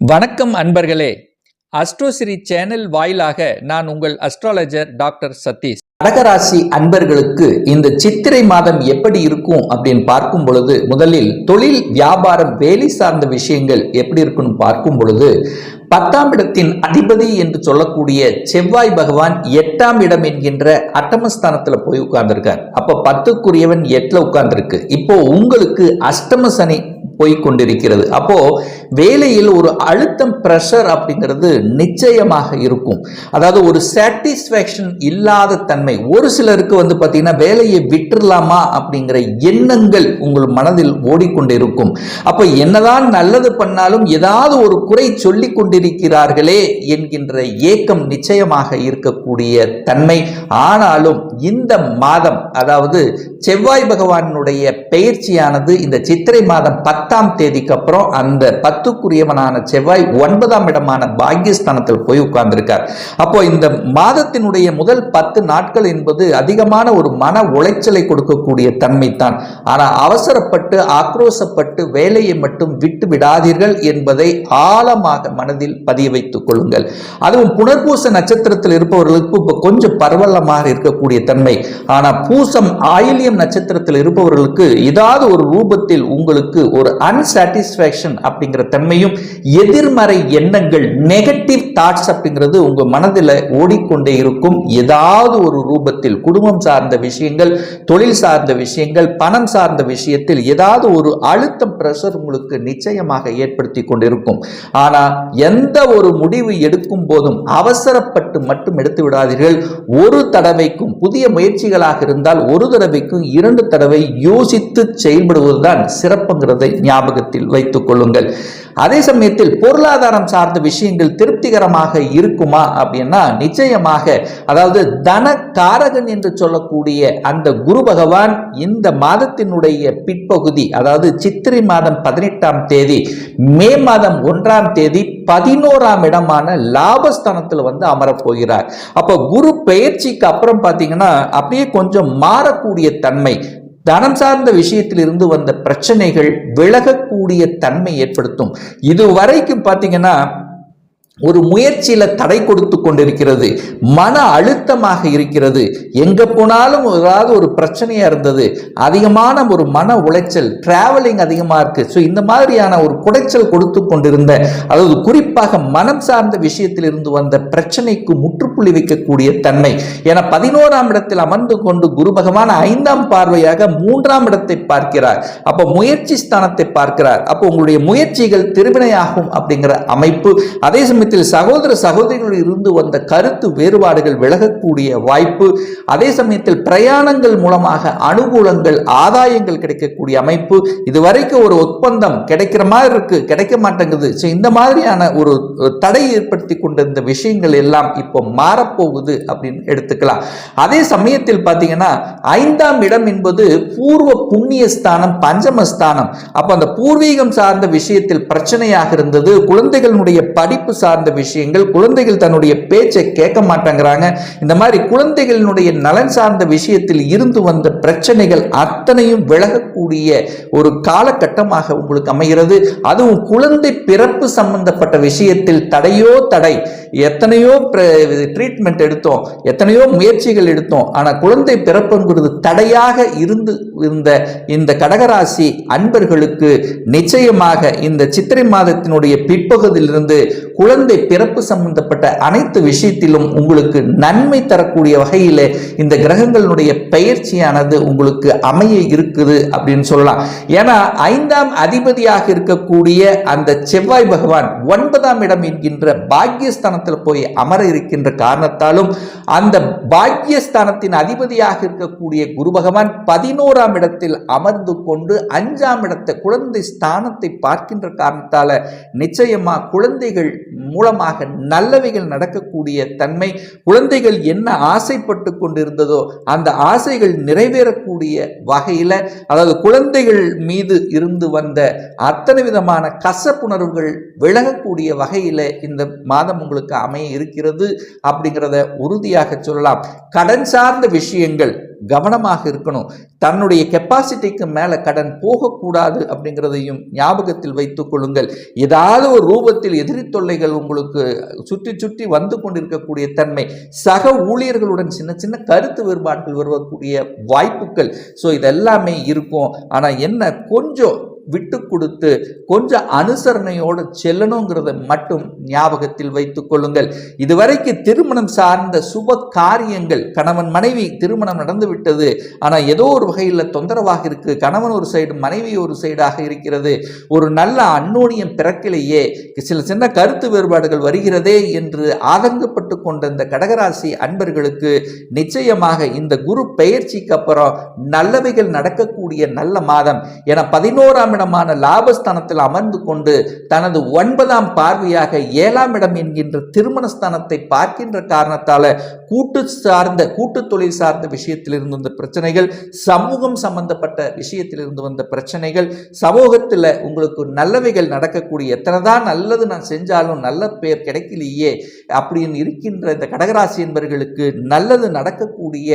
வணக்கம் அன்பர்களே. அஸ்ட்ரோசிரி சேனல் வாயிலாக நான் உங்கள் அஸ்ட்ராலஜர் டாக்டர் சதீஷ். கடகராசி அன்பர்களுக்கு இந்த சித்திரை மாதம் எப்படி இருக்கும் அப்படின்னு பார்க்கும் பொழுது முதலில் தொழில் வியாபாரம் வேலை சார்ந்த விஷயங்கள் எப்படி இருக்குன்னு பார்க்கும் பொழுது பத்தாம் இடத்தின் அதிபதி என்று சொல்லக்கூடிய செவ்வாய் பகவான் எட்டாம் இடம் என்கின்ற அட்டமஸ்தானத்துல போய் உட்கார்ந்துருக்கார். அப்ப பத்துக்குரியவன் எட்டுல உட்கார்ந்துருக்கு. இப்போ உங்களுக்கு அஷ்டம சனி போய்கொண்டிருக்கிறது அப்போ வேலையில் ஒரு அழுத்தம் ப்ரெஷர் அப்படிங்கிறது நிச்சயமாக இருக்கும். அதாவது ஒரு சாட்டிஸ்ஃபேக்ஷன் இல்லாத தன்மை. ஒரு சிலருக்கு வந்து பார்த்தீங்கன்னா வேலையை விட்டுடலாமா அப்படிங்கிற எண்ணங்கள் உங்கள் மனதில் ஓடிக்கொண்டிருக்கும். அப்போ என்னதான் நல்லது பண்ணாலும் ஏதாவது ஒரு குறை சொல்லி கொண்டிருக்கிறார்களே என்கின்ற ஏக்கம் நிச்சயமாக இருக்கக்கூடிய தன்மை. ஆனாலும் இந்த மாதம் அதாவது செவ்வாய் பகவானுடைய பெயர்ச்சியானது இந்த சித்திரை மாதம் பத்தாம் தேதிக்கு அப்புறம் அந்த பத்துக்குரியவனான செவ்வாய் ஒன்பதாம் இடமான பாக்கியஸ்தானத்தில் போய் உட்கார்ந்திருக்கார். அப்போ இந்த மாதத்தினுடைய முதல் பத்து நாட்கள் என்பது அதிகமான ஒரு மன உளைச்சலை கொடுக்கக்கூடிய தன்மை தான் ஆனால் அவசரப்பட்டு ஆக்ரோசப்பட்டு வேலையை மட்டும் விட்டு விடாதீர்கள் என்பதை ஆழமாக மனதில் பதிய வைத்துக் கொள்ளுங்கள். அதுவும் புனர்பூச நட்சத்திரத்தில் இருப்பவர்களுக்கு இப்போ கொஞ்சம் பரவலமாக இருக்கக்கூடிய தன்மை. ஆனால் பூசம் ஆயில்யம் நட்சத்திரத்தில் இருப்பவர்களுக்கு ஏதாவது ஒரு ரூபத்தில் உங்களுக்கு ஒரு அன்சாட்டிஸ்பேக்ஷன் அப்படிங்கிற தன்மையும் எதிர்மறை எண்ணங்கள் நெகட்டிவ் தாட்ஸ் அப்படிங்கிறது உங்க மனதில் ஓடிக்கொண்டே இருக்கும். ஏதாவது ஒரு ரூபத்தில் குடும்பம் சார்ந்த விஷயங்கள் தொழில் சார்ந்த விஷயங்கள் பணம் சார்ந்த விஷயத்தில் ஏதாவது ஒரு அழுத்தம் பிரஷர் உங்களுக்கு நிச்சயமாக ஏற்படுத்தி கொண்டிருக்கும். ஆனா எந்த ஒரு முடிவு எடுக்கும் போதும் அவசரப்பட்டு மட்டும் எடுத்து விடாதீர்கள். ஒரு தடவைக்கும் புதிய முயற்சிகளாக இருந்தால் ஒரு தடவைக்கும் இரண்டு தடவை யோசித்து செயல்படுவதுதான் சிறப்புங்கிறதை ஞாபகத்தில் வைத்துக் கொள்ளுங்கள். அதே சமயத்தில் பொருளாதாரம் சார்ந்த விஷயங்கள் திருப்திகரமாக இருக்குமா அப்படின்னா நிச்சயமாக அதாவது தன காரகன் என்று சொல்லக்கூடிய அந்த குரு பகவான் இந்த மாதத்தினுடைய பிற்பகுதி அதாவது சித்திரை மாதம் பதினெட்டாம் தேதி மே மாதம் ஒன்றாம் தேதி பதினோராம் இடமான லாபஸ்தானத்தில் வந்து அமரப் போகிறார் அப்போ குரு பெயர்ச்சிக்கு அப்புறம் பார்த்தீங்கன்னா அப்படியே கொஞ்சம் மாறக்கூடிய தன்மை தனம் சார்ந்த விஷயத்திலிருந்து வந்த பிரச்சனைகள் விலகக்கூடிய தன்மை ஏற்படுத்தும். இது வரைக்கும் பார்த்தீங்கன்னா ஒரு முயற்சியில தடை கொடுத்து கொண்டிருக்கிறது மன அழுத்தமாக இருக்கிறது எங்க போனாலும் ஏதாவது ஒரு பிரச்சனையா இருந்தது அதிகமான ஒரு மன உளைச்சல் டிராவலிங் அதிகமா இருக்கு. ஸோ இந்த மாதிரியான ஒரு குடைச்சல் கொடுத்து கொண்டிருந்த அதாவது குறிப்பாக மனம் சார்ந்த விஷயத்தில் இருந்து வந்த பிரச்சனைக்கு முற்றுப்புள்ளி வைக்கக்கூடிய தன்மை. என பதினோராம் இடத்தில் அமர்ந்து கொண்டு குரு பகவான் ஐந்தாம் பார்வையாக மூன்றாம் இடத்தை பார்க்கிறார். அப்போ முயற்சி ஸ்தானத்தை பார்க்கிறார். அப்போ உங்களுடைய முயற்சிகள் திருவினையாகும் அப்படிங்கிற அமைப்பு. அதே சமயத்தில் விஷயத்தில் சகோதர சகோதரிகளில் இருந்து வந்த கருத்து வேறுபாடுகள் விலகக்கூடிய வாய்ப்பு அதே சமயத்தில் பிரயாணங்கள் மூலமாக அனுகூலங்கள் ஆதாயங்கள் கிடைக்கக்கூடிய அமைப்பு இதுவரைக்கும் ஒரு ஒப்பந்தம் கிடைக்கிற மாதிரி இருக்கு கிடைக்க மாட்டேங்குது. ஸோ இந்த மாதிரியான ஒரு தடை ஏற்படுத்தி கொண்டிருந்த விஷயங்கள் எல்லாம் இப்போ மாறப்போகுது அப்படின்னு எடுத்துக்கலாம். அதே சமயத்தில் பார்த்தீங்கன்னா ஐந்தாம் இடம் என்பது பூர்வ புண்ணிய ஸ்தானம் பஞ்சமஸ்தானம். அப்போ அந்த பூர்வீகம் சார்ந்த விஷயத்தில் பிரச்சனையாக இருந்தது குழந்தைகளுடைய படிப்பு சார்ந்த சார்ந்த விஷயங்கள் குழந்தைகள் தன்னுடைய பேச்சை கேட்க மாட்டேங்கிறாங்க. இந்த மாதிரி குழந்தைகளினுடைய நலன் சார்ந்த விஷயத்தில் இருந்து வந்த பிரச்சனைகள் அத்தனையும் விலகக்கூடிய ஒரு காலகட்டமாக உங்களுக்கு அமைகிறது. அதுவும் குழந்தை பிறப்பு சம்பந்தப்பட்ட விஷயத்தில் தடையோ தடை எத்தனையோ ட்ரீட்மெண்ட் எடுத்தோம் எத்தனையோ முயற்சிகள் எடுத்தோம். ஆனால் குழந்தை பிறப்புங்கிறது தடையாக இருந்து இருந்த இந்த கடகராசி அன்பர்களுக்கு நிச்சயமாக இந்த சித்திரை மாதத்தினுடைய பிற்பகுதியிலிருந்து குழந்தை உங்களுடைய பிறப்பு சம்பந்தப்பட்ட அனைத்து விஷயத்திலும் உங்களுக்கு நன்மை தரக்கூடிய வகையில் இந்த கிரகங்களுடைய பயிற்சியானது உங்களுக்கு அமைய இருக்குது அப்படின்னு சொல்லலாம். ஏன்னா ஐந்தாம் அதிபதியாக இருக்கக்கூடிய அந்த செவ்வாய் பகவான் ஒன்பதாம் இடம் என்கின்ற பாக்கியஸ்தானத்தில் போய் அமர இருக்கின்ற காரணத்தாலும் அந்த பாக்யஸ்தானத்தின் அதிபதியாக இருக்கக்கூடிய குரு பகவான் பதினோராம் இடத்தில் அமர்ந்து கொண்டு அஞ்சாம் இடத்தை குழந்தை ஸ்தானத்தை பார்க்கின்ற காரணத்தால நிச்சயமா குழந்தைகள் மூலமாக நல்லவைகள் நடக்கக்கூடிய தன்மை குழந்தைகள் என்ன ஆசைப்பட்டு கொண்டிருந்ததோ அந்த ஆசைகள் நிறைவேறக்கூடிய வகையில் அதாவது குழந்தைகள் மீது இருந்து வந்த அத்தனை விதமான கசப்புணர்வுகள் விலகக்கூடிய வகையில் இந்த மாதம் உங்களுக்கு அமைய இருக்கிறது அப்படிங்கிறத உறுதியாக சொல்லலாம். கடன் சார்ந்த விஷயங்கள் கவனமாக இருக்கணும். தன்னுடைய கெப்பாசிட்டிக்கு மேலே கடன் போகக்கூடாது அப்படிங்கிறதையும் ஞாபகத்தில் வைத்துக் கொள்ளுங்கள். ஏதாவது ஒரு ரூபத்தில் எதிரி தொல்லைகள் உங்களுக்கு சுற்றி சுற்றி வந்து கொண்டிருக்கக்கூடிய தன்மை சக ஊழியர்களுடன் சின்ன சின்ன கருத்து வேறுபாடுகள் வருவக்கூடிய வாய்ப்புகள். ஸோ இதெல்லாமே இருக்கும். ஆனால் என்ன? கொஞ்சம் விட்டு கொடுத்து கொஞ்சம் அனுசரணையோடு செல்லணுங்கிறத மட்டும் ஞாபகத்தில் வைத்துக் கொள்ளுங்கள். இதுவரைக்கு திருமணம் சார்ந்த சுப காரியங்கள் கணவன் மனைவி திருமணம் நடந்து விட்டது. ஆனால் ஏதோ ஒரு வகையில் தொந்தரவாக இருக்கு. கணவன் ஒரு சைடு மனைவி ஒரு சைடாக இருக்கிறது. ஒரு நல்ல அன்னோனியம் பிறக்கிலேயே. சில சின்ன கருத்து வேறுபாடுகள் வருகிறதே என்று ஆதங்கப்பட்டு கொண்ட இந்த கடகராசி அன்பர்களுக்கு நிச்சயமாக இந்த குரு பெயர்ச்சிக்கு அப்புறம் நல்லவைகள் நடக்கக்கூடிய நல்ல மாதம். என பதினோராம் இடமான லாபஸ்தானத்தில் அமர்ந்து கொண்டு தனது ஒன்பதாம் பார்வையாக ஏழாம் இடம் என்கின்ற திருமணஸ்தானத்தை பார்க்கின்ற காரணத்தால கூட்டு சார்ந்த கூட்டு தொழில் சார்ந்த விஷயத்திலிருந்து வந்த பிரச்சனைகள் சமூகம் சம்பந்தப்பட்ட விஷயத்தில் இருந்து வந்த பிரச்சனைகள் சமூகத்தில் உங்களுக்கு நல்லவைகள் நடக்கக்கூடிய எத்தனை தான் நல்லது நான் செஞ்சாலும் நல்ல பேர் கிடைக்கலையே அப்படின்னு இருக்கின்ற இந்த கடகராசி என்பவர்களுக்கு நல்லது நடக்கக்கூடிய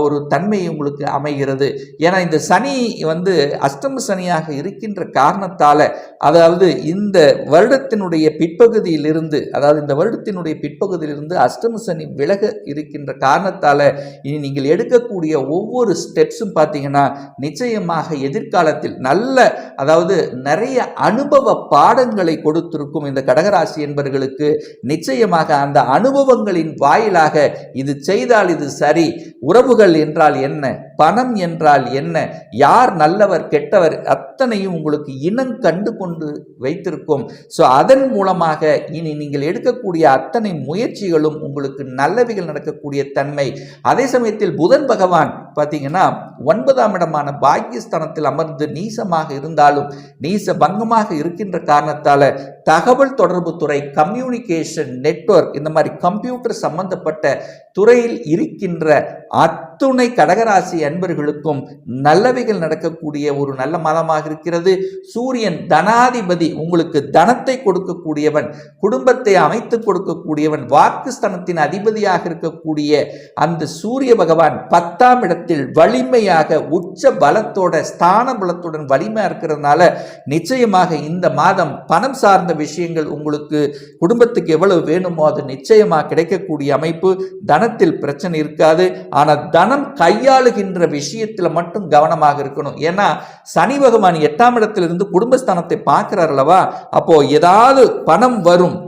ஒரு தன்மை உங்களுக்கு அமைகிறது. ஏன்னா இந்த சனி வந்து அஷ்டம சனியாக இருக்கின்ற காரணத்தால் அதாவது இந்த வருடத்தினுடைய பிற்பகுதியிலிருந்து அதாவது இந்த வருடத்தினுடைய பிற்பகுதியிலிருந்து அஷ்டம சனி விலக இருக்கின்ற காரணத்தால் இனி நீங்கள் எடுக்கக்கூடிய ஒவ்வொரு ஸ்டெப்ஸும் பார்த்தீங்கன்னா நிச்சயமாக எதிர்காலத்தில் நல்ல அதாவது நிறைய அனுபவ பாடங்களை கொடுத்திருக்கும் இந்த கடகராசி என்பவர்களுக்கு நிச்சயமாக அந்த அனுபவங்களின் வாயிலாக இது செய்தால் இது சரி. உறவுகள் என்றால் என்ன? பணம் என்றால் என்ன? யார் நல்லவர் கெட்டவர்? அத்தனையும் உங்களுக்கு இனம் கண்டு கொண்டு வைத்திருக்கும். ஸோ அதன் மூலமாக இனி நீங்கள் எடுக்கக்கூடிய அத்தனை முயற்சிகளும் உங்களுக்கு நல்லவைகள் நடக்கக்கூடிய தன்மை. அதே சமயத்தில் புதன் பகவான் பார்த்தீங்கன்னா ஒன்பதாம் இடமான பாக்கியஸ்தானத்தில் அமர்ந்து நீசமாக இருந்தாலும் நீச பங்கமாக இருக்கின்ற காரணத்தால தகவல் தொடர்பு துறை கம்யூனிகேஷன் நெட்வொர்க் இந்த மாதிரி கம்ப்யூட்டர் சம்பந்தப்பட்ட துறையில் இருக்கின்ற அத்துணை கடகராசி அன்பர்களுக்கும் நல்லவைகள் நடக்கக்கூடிய ஒரு நல்ல மாதமாக இருக்கிறது. சூரியன் தனாதிபதி உங்களுக்கு தனத்தை கொடுக்கக்கூடியவன் குடும்பத்தை அமைத்து கொடுக்கக்கூடியவன் வாக்குஸ்தனத்தின் அதிபதியாக இருக்கக்கூடிய அந்த சூரிய பகவான் பத்தாம் இடத்தில் வலிமையாக உச்ச பலத்தோட ஸ்தான பலத்துடன் வலிமையாக இருக்கிறதுனால நிச்சயமாக இந்த மாதம் பணம் சார்ந்த விஷயங்கள் உங்களுக்கு குடும்பத்துக்கு எவ்வளவு வேணுமோ அது நிச்சயமாக கிடைக்கக்கூடிய அமைப்பு. தனத்தில் பிரச்சனை இருக்காது. ஆனால் தனம் கையாளுகின்ற விஷயத்தில் மட்டும் கவனமாக இருக்கணும். ஏன்னா சனி பகவான் எட்டாம் இடத்திலிருந்து குடும்பஸ்தானத்தை பார்க்கிறார் அல்லவா? அப்போ ஏதாவது பணம் வரும்.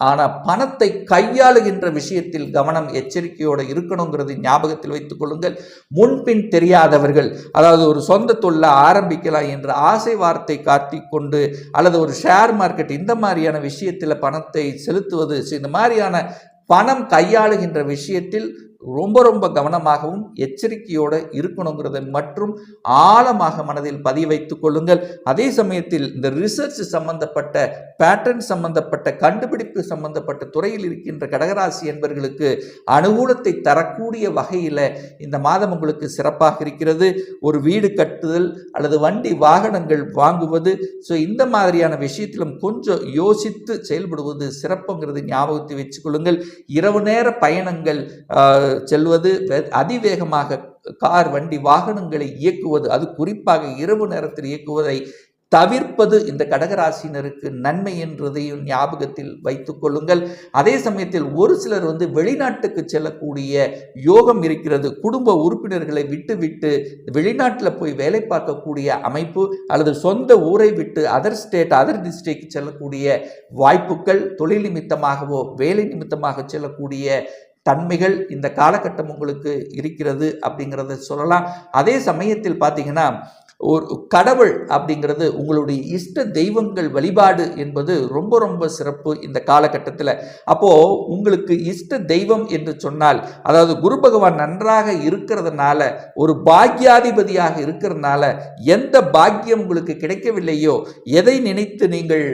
ஆனால் பணத்தை கையாளுகின்ற விஷயத்தில் கவனம் எச்சரிக்கையோடு இருக்கணுங்கிறது ஞாபகத்தில் வைத்துக் கொள்ளுங்கள். முன்பின் தெரியாதவர்கள் அதாவது ஒரு சொந்த தொழிலை ஆரம்பிக்கலாம் என்ற ஆசை வார்த்தை காட்டிக்கொண்டு அல்லது ஒரு ஷேர் மார்க்கெட் இந்த மாதிரியான விஷயத்தில் பணத்தை செலுத்துவது இந்த மாதிரியான பணம் கையாளுகின்ற விஷயத்தில் ரொம்ப ரொம்ப கவனமாகவும் எச்சரிக்கையோடு இருக்கணுங்கிறத மற்றும் ஆழமாக மனதில் பதிய வைத்துக் கொள்ளுங்கள். அதே சமயத்தில் இந்த ரிசர்ச் சம்பந்தப்பட்ட பேட்டர்ன் சம்பந்தப்பட்ட கண்டுபிடிப்பு சம்பந்தப்பட்ட துறையில் இருக்கின்ற கடகராசி என்பவர்களுக்கு அனுகூலத்தை தரக்கூடிய வகையில் இந்த மாதம் உங்களுக்கு சிறப்பாக இருக்கிறது. ஒரு வீடு கட்டுதல் அல்லது வண்டி வாகனங்கள் வாங்குவது. ஸோ இந்த மாதிரியான விஷயத்திலும் கொஞ்சம் யோசித்து செயல்படுவது சிறப்புங்கிறது ஞாபகத்தை வச்சுக்கொள்ளுங்கள் இரவு நேர பயணங்கள் செல்வது அதிவேகமாக கார் வண்டி வாகனங்களை இயக்குவது அது குறிப்பாக இரவு நேரத்தில் இயக்குவதை தவிர்ப்பது இந்த கடகராசினருக்கு நன்மை என்றதையும் ஞாபகத்தில் வைத்துக் கொள்ளுங்கள். அதே சமயத்தில் ஒரு சிலர் வந்து வெளிநாட்டுக்கு செல்லக்கூடிய யோகம் இருக்கிறது. குடும்ப உறுப்பினர்களை விட்டு விட்டு வெளிநாட்டில் போய் வேலை பார்க்கக்கூடிய அமைப்பு அல்லது சொந்த ஊரை விட்டு அதர் ஸ்டேட் அதர் டிஸ்ட்ரிக்ட் செல்லக்கூடிய வாய்ப்புகள் தொழில் நிமித்தமாகவோ வேலை நிமித்தமாக செல்லக்கூடிய தன்மைகள் இந்த காலகட்டம் உங்களுக்கு இருக்கிறது அப்படிங்கிறத சொல்லலாம். அதே சமயத்தில் பார்த்தீங்கன்னா ஒரு கடவுள் அப்படிங்கிறது உங்களுடைய இஷ்ட தெய்வங்கள் வழிபாடு என்பது ரொம்ப ரொம்ப சிறப்பு இந்த காலகட்டத்தில். அப்போது உங்களுக்கு இஷ்ட தெய்வம் என்று சொன்னால் அதாவது குரு பகவான் நன்றாக இருக்கிறதுனால ஒரு பாக்யாதிபதியாக இருக்கிறதுனால எந்த பாக்கியம் உங்களுக்கு கிடைக்கவில்லையோ எதை நினைத்து நீங்கள்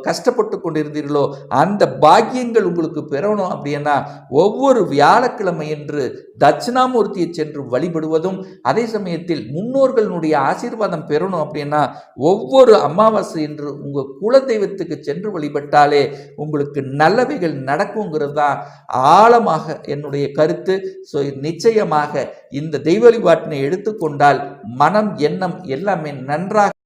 கஷ்டப்பட்டு கொண்டிருந்தீர்களோ அந்த பாக்கியங்கள் உங்களுக்கு பெறணும் அப்படின்னா ஒவ்வொரு வியாழக்கிழமை என்று தட்சிணாமூர்த்தியை சென்று வழிபடுவதும் அதே சமயத்தில் முன்னோர்களுடைய ஆசை ஆசீர்வாதம் பெறணும் அப்படின்னா ஒவ்வொரு அமாவாசை என்று உங்கள் குலதெய்வத்துக்கு சென்று வழிபட்டாலே உங்களுக்கு நல்லவைகள் நடக்குங்கிறது தான் ஆழமாக என்னுடைய கருத்து. ஸோ நிச்சயமாக இந்த தெய்வ வழிபாட்டினை எடுத்துக்கொண்டால் மனம் எண்ணம் எல்லாமே நன்றாக